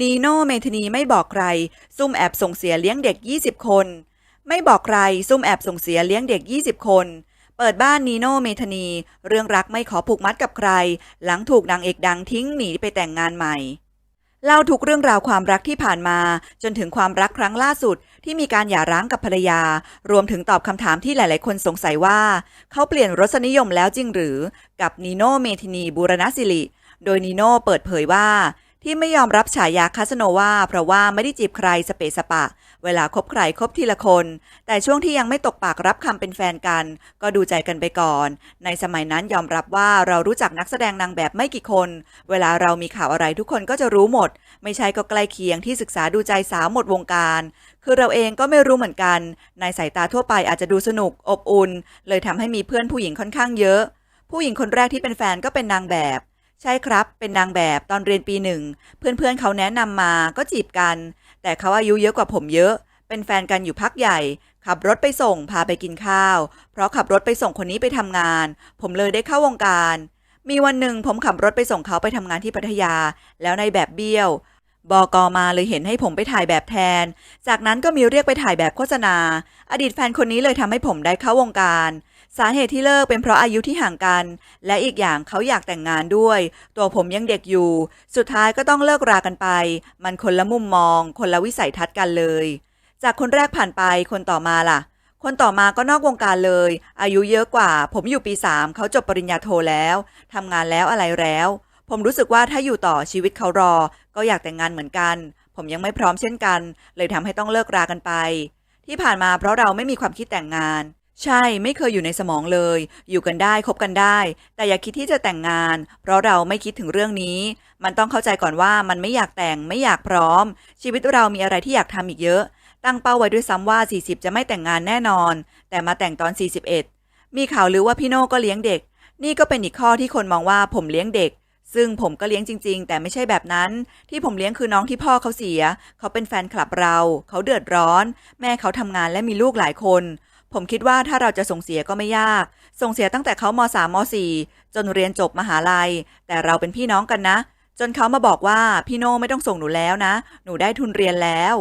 นีโน่เมธนีไม่บอกใคร ซุ่มแอบส่งเสียเลี้ยงเด็ก 20 คน ไม่บอกใคร ซุ่มแอบส่งเสียเลี้ยงเด็ก 20 คน เปิดบ้านนีโน่เมธนี เรื่องรักไม่ขอผูกมัดกับใคร หลังถูกนางเอกดังทิ้งหนีไปแต่งงานใหม่ เล่าทุกเรื่องราวความรักที่ผ่านมา จนถึงความรักครั้งล่าสุด ที่มีการหย่าร้างกับภรรยา รวมถึงตอบคำถามที่หลาย ๆ คนสงสัยว่า เขาเปลี่ยนรสนิยมแล้วจริงหรือ กับนีโน่เมทินีบูรณศิริโดยนีโน่เปิดเผยว่า ที่ไม่ยอมรับฉายาคาสโนวาเพราะว่าไม่ได้จีบใครสเปสปะ เวลาคบใครคบทีละคน แต่ช่วงที่ยังไม่ตกปากรับคำเป็นแฟนกัน ก็ดูใจกันไปก่อน ในสมัยนั้นยอมรับว่าเรารู้จักนักแสดงนางแบบไม่กี่คน เวลาเรามีข่าวอะไรทุกคนก็จะรู้หมด ไม่ใช่ก็ใกล้เคียงที่ศึกษาดูใจสาวหมดวงการ คือเราเองก็ไม่รู้เหมือนกัน ในสายตาทั่วไปอาจจะดูสนุกอบอุ่นเลยทำให้มีเพื่อนผู้หญิงค่อนข้างเยอะ ผู้หญิงคนแรกที่เป็นแฟนก็เป็นนางแบบ ใช่ครับ เป็นนางแบบตอนเรียนปีหนึ่ง เพื่อนๆเขาแนะนำมาก็จีบกัน แต่เขาอายุเยอะกว่าผมเยอะ เป็นแฟนกันอยู่พักใหญ่ ขับรถไปส่งพาไปกินข้าว เพราะขับรถไปส่งคนนี้ไปทำงาน ผมเลยได้เข้าวงการ มีวันหนึ่งผมขับรถไปส่งเขาไปทำงานที่พัทยา แล้วในแบบเบี้ยว บอกอมาเลยเห็นให้ผมไปถ่ายแบบแทน จากนั้นก็มีเรียกไปถ่ายแบบโฆษณา อดีตแฟนคนนี้เลยทำให้ผมได้เข้าวงการ สาเหตุที่เลิกเป็นเพราะอายุที่ห่างกัน และอีกอย่างเขาอยากแต่งงานด้วย ตัวผมยังเด็กอยู่ สุดท้ายก็ต้องเลิกรากันไป มันคนละมุมมอง คนละวิสัยทัศน์กันเลย จากคนแรกผ่านไปคนต่อมาล่ะ คนต่อมาก็นอกวงการเลย อายุเยอะกว่า ผมอยู่ปี3เขาจบปริญญาโทแล้วทำงานแล้วอะไรแล้วผมรู้สึกว่าถ้าอยู่ต่อชีวิตเขารอ ก็อยากแต่งงานเหมือนกัน ผมยังไม่พร้อมเช่นกัน เลยทำให้ต้องเลิกรากันไป ที่ผ่านมาเพราะเราไม่มีความคิดแต่งงาน ใช่ไม่เคยอยู่ในสมองเลย อยู่กันได้คบกันได้ แต่อย่าคิดที่จะแต่งงาน เพราะเราไม่คิดถึงเรื่องนี้ มันต้องเข้าใจก่อนว่ามันไม่อยากแต่งไม่อยากพร้อม ชีวิตเรามีอะไรที่อยากทำอีกเยอะ ตั้งเป้าไว้ด้วยซ้ำว่า 40 จะไม่แต่งงานแน่นอน แต่มาแต่งตอน 41 มีข่าวลือว่าพี่โน่ก็เลี้ยงเด็ก นี่ก็เป็นอีกข้อที่คนมองว่าผมเลี้ยงเด็ก ซึ่งผมก็เลี้ยงจริง ๆ แต่ไม่ใช่แบบนั้น ที่ผมเลี้ยงคือน้องที่พ่อเขาเสีย เขาเป็นแฟนคลับเรา เขาเดือดร้อน แม่เขาทำงานและมีลูกหลายคน ผมคิดว่าถ้าเราจะส่งเสียก็ไม่ยาก ส่งเสียตั้งแต่เขาม .3 ม .4 จนเรียนจบมหาลัย แต่เราเป็นพี่น้องกันนะ จนเขามาบอกว่าพี่โน่ไม่ต้องส่งหนูแล้วนะ หนูได้ทุนเรียนแล้ว